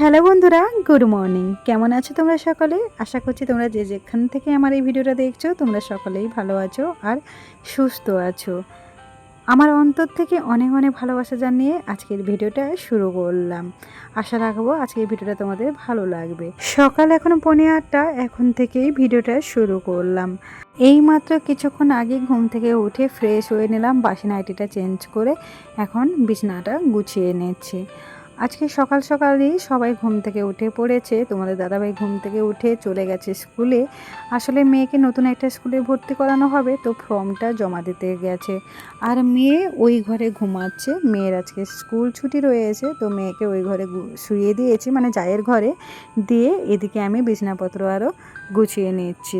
Hello বন্ধুরা, good morning. কেমন আছো তোমরা সকলে? আশা করছি তোমরা যে যেখান থেকে আমার এই ভিডিওটা দেখছ, তোমরা সকলেই ভালো আছো আর সুস্থ আছো। আমার অন্তর থেকে অনেক অনেক ভালোবাসা জানিয়ে আজকের ভিডিওটা শুরু করলাম। আশা রাখব আজকের ভিডিওটা তোমাদের ভালো লাগবে। সকাল এখন পনেরো আটটা, এখন থেকেই ভিডিওটা শুরু করলাম। এই মাত্র কিছুক্ষণ আগে ঘুম থেকে উঠে ফ্রেশ হয়ে নিলাম, বাসি নাইটিটা চেঞ্জ করে এখন বিছনাটা গুছিয়ে নিচ্ছি। আজকে সকাল সকালই সবাই ঘুম থেকে উঠে পড়েছে। তোমাদের দাদাভাই ঘুম থেকে উঠে চলে গেছে স্কুলে। আসলে মেয়েকে নতুন একটা স্কুলে ভর্তি করানো হবে, তো ফর্মটা জমা দিতে গেছে। আর মেয়ে ওই ঘরে ঘুমাচ্ছে। মেয়ের আজকে স্কুল ছুটি রয়েছে, তো মেয়েকে ওই ঘরে শুইয়ে দিয়েছি মানে জায়ের ঘরে। দিয়ে এদিকে আমি বিছানাপত্র আরও গুছিয়ে নিচ্ছি।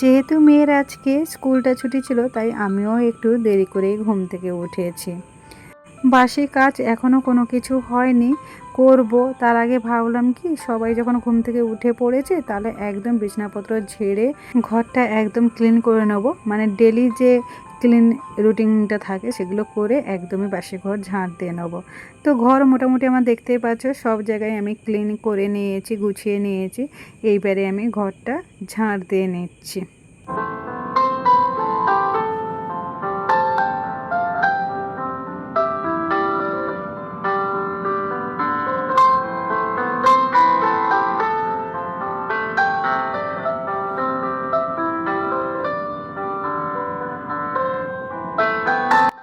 যেহেতু মেয়ের আজকে স্কুলটা ছুটি ছিল, তাই আমিও একটু দেরি করেই ঘুম থেকে উঠেছি। বাসি কাজ এখনও কোনো কিছু হয়নি, করব। তার আগে ভাবলাম কি, সবাই যখন ঘুম থেকে উঠে পড়েছে, তাহলে একদম বিছনাপত্র ঝেড়ে ঘরটা একদম ক্লিন করে নেব। মানে ডেলি যে ক্লিন রুটিনটা থাকে, সেগুলো করে একদমই বাসি ঘর ঝাঁট দিয়ে নেব। তো ঘর মোটামুটি আমার দেখতেই পাচ্ছ, সব জায়গায় আমি ক্লিন করে নিয়েছি, গুছিয়ে নিয়েছি। এইবারে আমি ঘরটা ঝাঁট দিয়ে নিচ্ছি।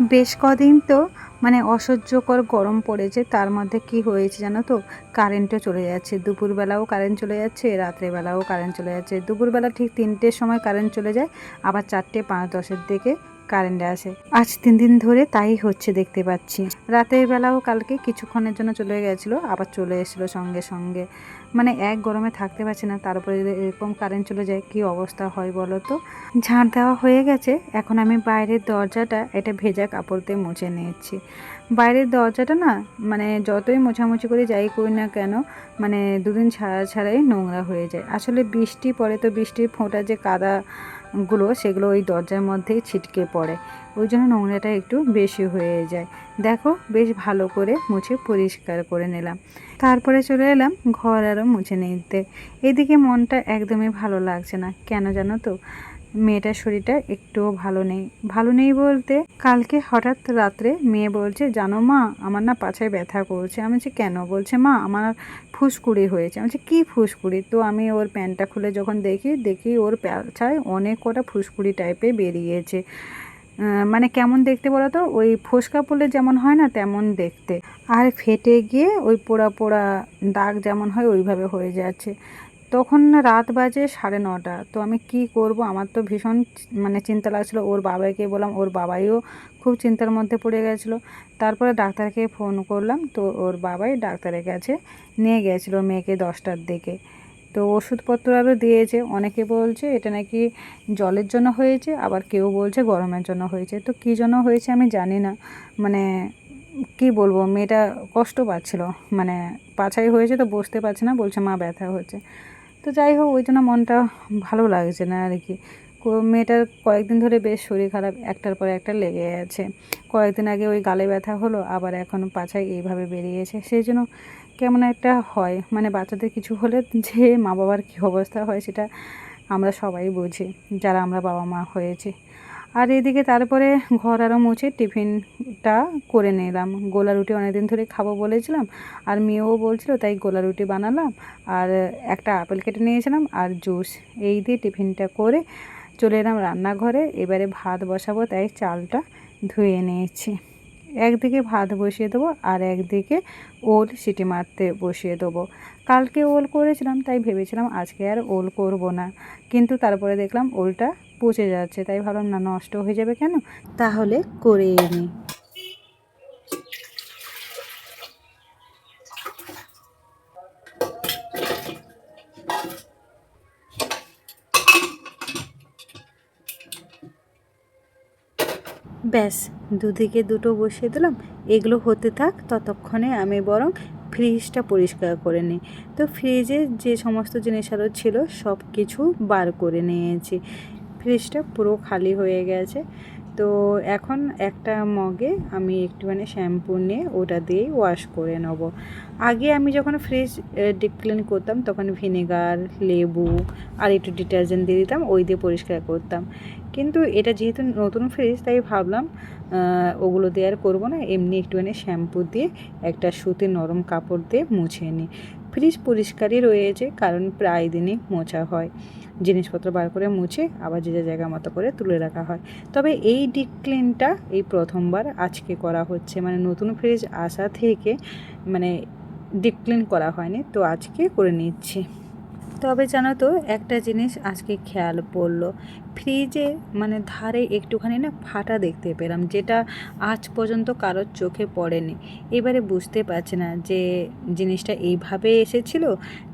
বেশ কদিন তো মানে অসহ্যকর গরম পড়েছে, তার মধ্যে কি হয়েছে জানো তো? কারেন্টও চলে যাচ্ছে, দুপুরবেলাও কারেন্ট চলে যাচ্ছে, রাত্রেবেলাও কারেন্ট চলে যাচ্ছে। দুপুরবেলা ঠিক তিনটের সময় কারেন্ট চলে যায়, আবার চারটে পাঁচ দশের দিকে কারেন্ট আসে আজ তিন দিন ধরে তাই হচ্ছে দেখতে পাচ্ছি। রাতের বেলাও কালকে কিছুক্ষণের জন্য চলে গেছিল, আবার চলে এসেছিল সঙ্গে সঙ্গে। মানে এক গরমে থাকতে পারছি না, তারপরে যদি এরকম কারেন্ট চলে যায়, কি অবস্থা হয় বলো তো? ঝাঁট দেওয়া হয়ে গেছে, এখন আমি বাইরের দরজাটা এটা ভেজা কাপড় দিয়ে মুছে নিয়েছি। বাইরের দরজাটা না মানে যতই মোছামুছি করে যাই করি না কেন মানে দুদিন ছাড়া ছাড়াই নোংরা হয়ে যায়। আসলে বৃষ্টি পড়ে তো বৃষ্টির ফোঁটা যে কাদাগুলো সেগুলো ওই দরজার মধ্যেই ছিটকে পড়ে। ওই জন্য নোংরাটা একটু বেশি হয়ে যায়। দেখো, বেশ ভালো করে মুছে পরিষ্কার করে নিলাম। তারপরে চলে এলাম ঘর আরও মুছে নিতে। এদিকে মনটা একদমই ভালো লাগছে না। কেন জানো তো? মেয়েটার শরীরটা একটুও ভালো নেই। ভালো নেই বলতে কালকে হঠাৎ রাত্রে মেয়ে বলছে, জানো মা, আমার না পাছায় ব্যথা করছে। আমি বলছি, কেন? বলছে, মা, আমার ফুসকুড়ি হয়েছে। আমি বলছি, কী ফুসকুড়ি? তো আমি ওর প্যান্টটা খুলে যখন দেখি দেখি ওর পাছায় অনেক কটা ফুসকুড়ি টাইপে বেরিয়েছে। মানে কেমন দেখতে বলো তো, ওই ফোসকা পড়লে যেমন হয় না, তেমন দেখতে। আর ফেটে গিয়ে ওই পোড়া পোড়া দাগ যেমন হয়, ওইভাবে হয়ে যাচ্ছে। তখন রাত বাজে সাড়ে নটা। তো আমি কি করব? আমার তো ভীষণ মানে চিন্তা লাগছিল। ওর বাবাকে বললাম, ওর বাবাইও খুব চিন্তার মধ্যে পড়ে গেছিল। তারপরে ডাক্তারকে ফোন করলাম। তো ওর বাবাই ডাক্তারের কাছে নিয়ে গেছিল মেয়েকে দশটার দিকে। তো ওষুধপত্র আরও দিয়েছে। অনেকে বলছে এটা নাকি জলের জন্য হয়েছে, আবার কেউ বলছে গরমের জন্য হয়েছে। তো কী জন্য হয়েছে আমি জানি না। মানে কি বলব, মেয়েটা কষ্ট পাচ্ছিল। মানে পাছাই হয়েছে তো বসতে পারছে না। বলছে, মা, ব্যথা হচ্ছে। তো যাই হোক, ওই জন্য মনটা ভালো লাগছে না আর কি। মেয়েটার কয়েকদিন ধরে বেশ শরীর খারাপ, একটার পর একটা লেগে আছে। কয়েকদিন আগে ওই গালে ব্যথা হলো, আবার এখন পাছায় এইভাবে বেরিয়েছে। সেই জন্য কেমন একটা হয় মানে বাচ্চাদের কিছু হলে যে মা বাবার কী অবস্থা হয় সেটা আমরা সবাই বুঝি, যারা আমরা বাবা মা হয়েছি। আর এদিকে তারপরে ঘর আরও মুছে টিফিনটা করে নিলাম। গোলা রুটি অনেকদিন ধরে খাব বলেছিলাম, আর মেয়েও বলছিল তাই গোলা রুটি বানালাম, আর একটা আপেল কেটে নিয়েছিলাম, আর জুস এই দিয়ে টিফিনটা করে চলে এলাম রান্নাঘরে। এবারে ভাত বসাবো, তাই চালটা ধুয়ে নিয়েছি। একদিকে ভাত বসিয়ে দেবো, আর একদিকে ওল সিটি মারতে বসিয়ে দেবো। কালকে ওল করেছিলাম, তাই ভেবেছিলাম আজকে আর ওল করব না, কিন্তু তারপরে দেখলাম ওলটা পচে যাচ্ছে, তাই ভাবলাম না, নষ্ট হয়ে যাবে কেন? তাহলে করে নিই ব্যাস, দুদিকে দুটো বসিয়ে দিলাম। এগুলো হতে থাক, ততক্ষণে আমি বরং ফ্রিজটা পরিষ্কার করে নিই। তো ফ্রিজে যে সমস্ত জিনিস আরও ছিল সব কিছু বার করে নিয়েছি। ফ্রিজটা পুরো খালি হয়ে গেছে। তো এখন একটা মগে আমি একটুখানি শ্যাম্পু নিয়ে ওটা দিয়েই ওয়াশ করে নেব। আগে আমি যখন ফ্রিজ ডিপ ক্লিন করতাম তখন ভিনেগার, লেবু আর একটু ডিটারজেন্ট দিয়ে দিতাম, ওই দিয়ে পরিষ্কার করতাম। কিন্তু এটা যেহেতু নতুন ফ্রিজ, তাই ভাবলাম ওগুলো দিয়ে আর করব না। এমনি একটুখানি শ্যাম্পু দিয়ে একটা সুতির নরম কাপড় দিয়ে মুছে নিই। ফ্রিজ পরিষ্কারই রয়েছে, কারণ প্রায় দিনই মোছা হয়। জিনিসপত্র বার করে মুছে আবার যে যার জায়গা মতো করে তুলে রাখা হয়। তবে এই ডিপ ক্লিনটা এই প্রথমবার আজকে করা হচ্ছে। মানে নতুন ফ্রিজ আসা থেকে মানে ডিপ ক্লিন করা হয়নি, তো আজকে করে নিচ্ছি। তবে জানো তো, একটা জিনিস আজকে খেয়াল পড়ল। ফ্রিজে মানে ধারে একটুখানি না ফাটা দেখতে পেলাম, যেটা আজ পর্যন্ত কারোর চোখে পড়েনি। এবারে বুঝতে পারছি না যে জিনিসটা এইভাবে এসেছিল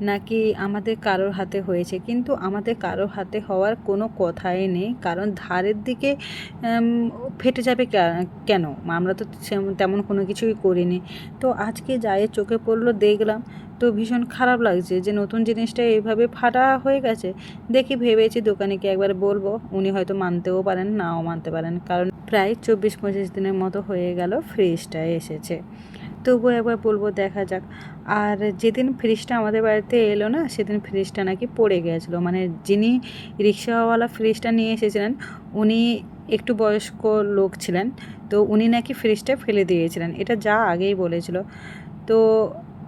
নাকি আমাদের কারোর হাতে হয়েছে। কিন্তু আমাদের কারোর হাতে হওয়ার কোনো কথাই নেই, কারণ ধারের দিকে ফেটে যাবে কেন? আমরা তো তেমন কোনো কিছুই করিনি। তো আজকে যাই, চোখে পড়ল, দেখলাম, তো ভীষণ খারাপ লাগছে যে নতুন জিনিসটা এইভাবে ফাটা হয়ে গেছে, দেখি ভেবেছি দোকানিকে একবার বলব। উনি হয়তো মানতেও পারেন, নাও মানতে পারেন। কারণ প্রায় চব্বিশ পঁচিশ দিনের মতো হয়ে গেল ফ্রিজটা এসেছে। তবুও একবার বলব দেখা যাক। আর যেদিন ফ্রিজটা আমাদের বাড়িতে এলো না, সেদিন ফ্রিজটা নাকি পড়ে গিয়েছিল মানে যিনি রিক্সাওয়ালা ফ্রিজটা নিয়ে এসেছিলেন, উনি একটু বয়স্ক লোক ছিলেন। তো উনি নাকি ফ্রিজটা ফেলে দিয়েছিলেন। এটা যা আগেই বলেছিল। তো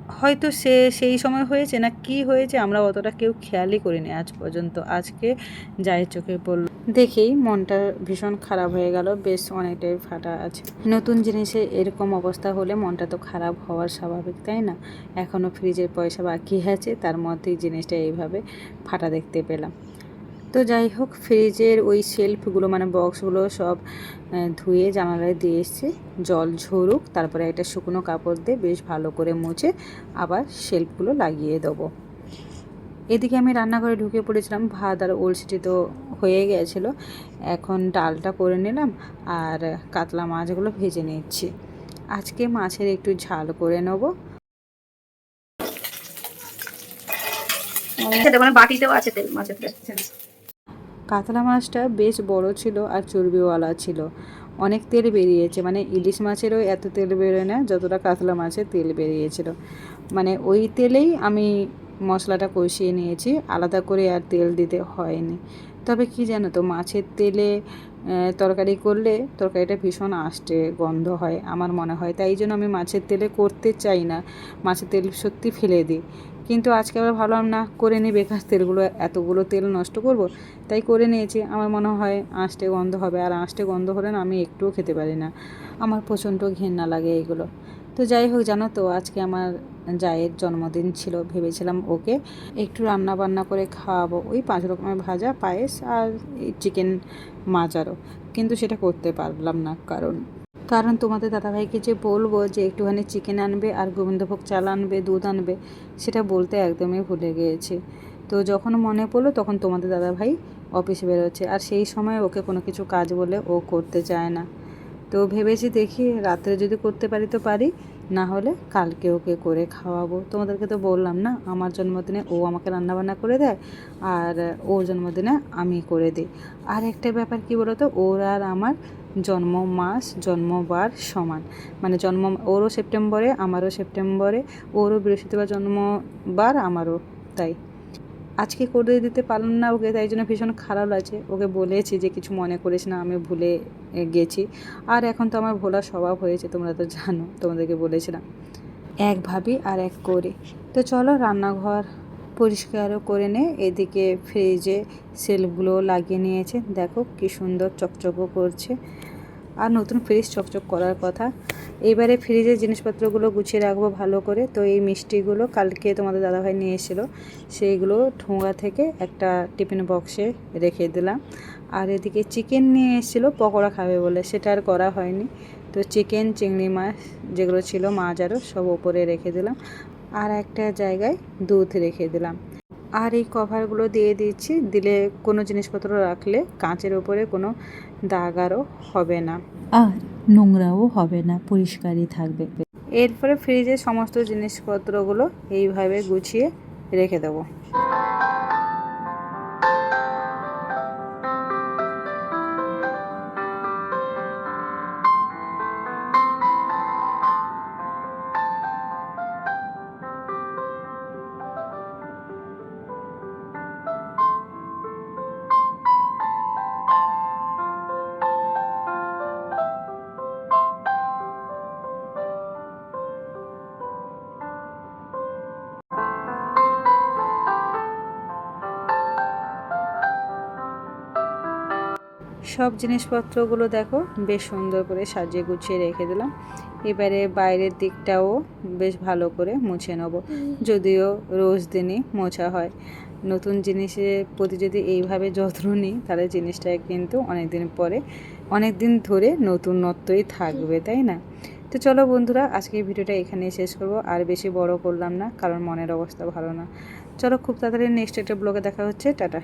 হয়তো সে সেই সময় হয়েছে না কি হয়েছে আমরা অতটা কেউ খেয়ালই করিনি আজ পর্যন্ত। আজকে যায় চোখে পড়ল। দেখেই মনটা ভীষণ খারাপ হয়ে গেল, বেশ অনেকটাই ফাটা আছে। নতুন জিনিসে এরকম অবস্থা হলে মনটা তো খারাপ হওয়ার স্বাভাবিক, তাই না? এখনও ফ্রিজের পয়সা বাকি আছে, তার মধ্যেই জিনিসটা এইভাবে ফাটা দেখতে পেলাম। তো যাই হোক, ফ্রিজের ওই শেলফগুলো মানে বক্সগুলো সব ধুয়ে জানালায় দিয়ে এসেছি। জল ঝরুক, তারপরে একটা শুকনো কাপড় দিয়ে বেশ ভালো করে মুছে আবার শেলফগুলো লাগিয়ে দেবো। এদিকে আমি রান্নাঘরে ঢুকে পড়েছিলাম, ভাত আর ওলসিটি তো হয়ে গেছিল। এখন ডালটা করে নিলাম আর কাতলা মাছগুলো ভেজে নিচ্ছি। আজকে মাছের একটু ঝাল করে নেব। মানে বাটিতেও আছে তেল, মাছের কাতলা মাছটা বেশ বড় ছিল আর চর্বিওয়ালা ছিল। অনেক তেল বেরিয়েছে। মানে ইলিশ মাছেরও এত তেল বেরোয় না, যতটা কাতলা মাছের তেল বেরিয়েছিল। মানে ওই তেলেই আমি মশলাটা কষিয়ে নিয়েছি। আলাদা করে আর তেল দিতে হয়নি। তবে কি জানো তো, মাছের তেলে তরকারি করলে তরকারিটা ভীষণ আষ্টে গন্ধ হয়। আমার মনে হয় তাই জন্য আমি মাছের তেলে করতে চাই না। মাছের তেল সত্যি ফেলে দিই। কিন্তু আজকে আবার ভাবলাম, না, করে নিই বেকার তেলগুলো, এতগুলো তেল নষ্ট করব। তাই করে নিয়েছি। আমার মনে হয় আঁশটে গন্ধ হবে, আর আঁশটে গন্ধ হলে না আমি একটুও খেতে পারি না। আমার প্রচণ্ড ঘেন্না লাগে এগুলো। তো যাই হোক, জানো তো, আজকে আমার জায়ের জন্মদিন ছিল, ভেবেছিলাম ওকে একটু রান্না বান্না করে খাওয়াবো। ওই পাঁচ রকমের ভাজা, পায়েস আর চিকেন মাছ আরও কিন্তু সেটা করতে পারলাম না, কারণ কারণ তোমাদের দাদাভাইকে যে বলব যে একটুখানি চিকেন আনবে আর গোবিন্দভোগ চাল আনবে, দুধ আনবে, সেটা বলতে একদমই ভুলে গিয়েছি। তো যখন মনে পড়ল তখন তোমাদের দাদাভাই অফিসে বেরোচ্ছে। আর সেই সময় ওকে কোনো কিছু কাজ বলে ও করতে চায় না। তো ভেবেছি দেখি রাত্রে যদি করতে পারি তো পারি, না হলে কালকে ওকে করে খাওয়াবো। তোমাদেরকে তো বললাম না, আমার জন্মদিনে ও আমাকে রান্নাবান্না করে দেয় আর ওর জন্মদিনে আমি করে দিই। আর একটা ব্যাপার কি বলো তো ওর আর আমার জন্ম মাস, জন্মবার সমান। মানে জন্ম ওরও সেপ্টেম্বরে, আমারও সেপ্টেম্বরে, ওরও বৃহস্পতিবার জন্মবার, আমারও তাই। আজকে করে দিতে পারলাম না ওকে, তাই জন্য ভীষণ খারাপ লাগছে। ওকে বলেছি যে কিছু মনে করিস না, আমি ভুলে গেছি। আর এখন তো আমার ভোলার স্বভাব হয়েছে, তোমরা তো জানো, তোমাদেরকে বলেছিলাম। এক ভাবি আর এক করি। তো চলো রান্নাঘর পরিষ্কারও করে নে। এদিকে ফ্রিজে সেলফগুলো লাগিয়ে নিয়েছে। দেখো কি সুন্দর চকচকও করছে। আর নতুন ফ্রিজ চকচক করার কথা। এবারে ফ্রিজের জিনিসপত্রগুলো গুছিয়ে রাখব ভালো করে। তো এই মিষ্টিগুলো কালকে তোমাদের দাদাভাই নিয়ে এসেছিল সেইগুলো ঠোঙা থেকে একটা টিফিন বক্সে রেখে দিলাম। আর এদিকে চিকেন নিয়ে এসেছিল, পকোড়া খাবে বলে। সেটা আর করা হয়নি। তো চিকেন, চিংড়ি মাছ যেগুলো ছিল, মাছ আরও সব ওপরে রেখে দিলাম। আর একটা জায়গায় দুধ রেখে দিলাম। আর এই কভারগুলো দিয়ে দিচ্ছি। দিলে কোনো জিনিসপত্র রাখলে কাঁচের ওপরে কোনো দাগ আরও হবে না। আর নোংরাও হবে না পরিষ্কারই থাকবে। এরপরে ফ্রিজে সমস্ত জিনিসপত্রগুলো এইভাবে গুছিয়ে রেখে দেবো। সব জিনিসপত্রগুলো দেখো, বেশ সুন্দর করে সাজিয়ে গুছিয়ে রেখে দিলাম। এবারে বাইরের দিকটাও বেশ ভালো করে মুছে নেব। যদিও রোজ দিনই মোছা হয়। নতুন জিনিসের প্রতি যদি এইভাবে যত্ন নিই, তাহলে জিনিসটা কিন্তু অনেক দিন পরে অনেক দিন ধরে নতুনত্বই থাকবে, তাই না? তো চলো বন্ধুরা আজকে ভিডিওটা এখানেই শেষ করব। আর বেশি বড় করলাম না, কারণ মনের অবস্থা ভালো না। চলো খুব তাড়াতাড়ি নেক্সট একটা ব্লগে দেখা হচ্ছে। টাটা।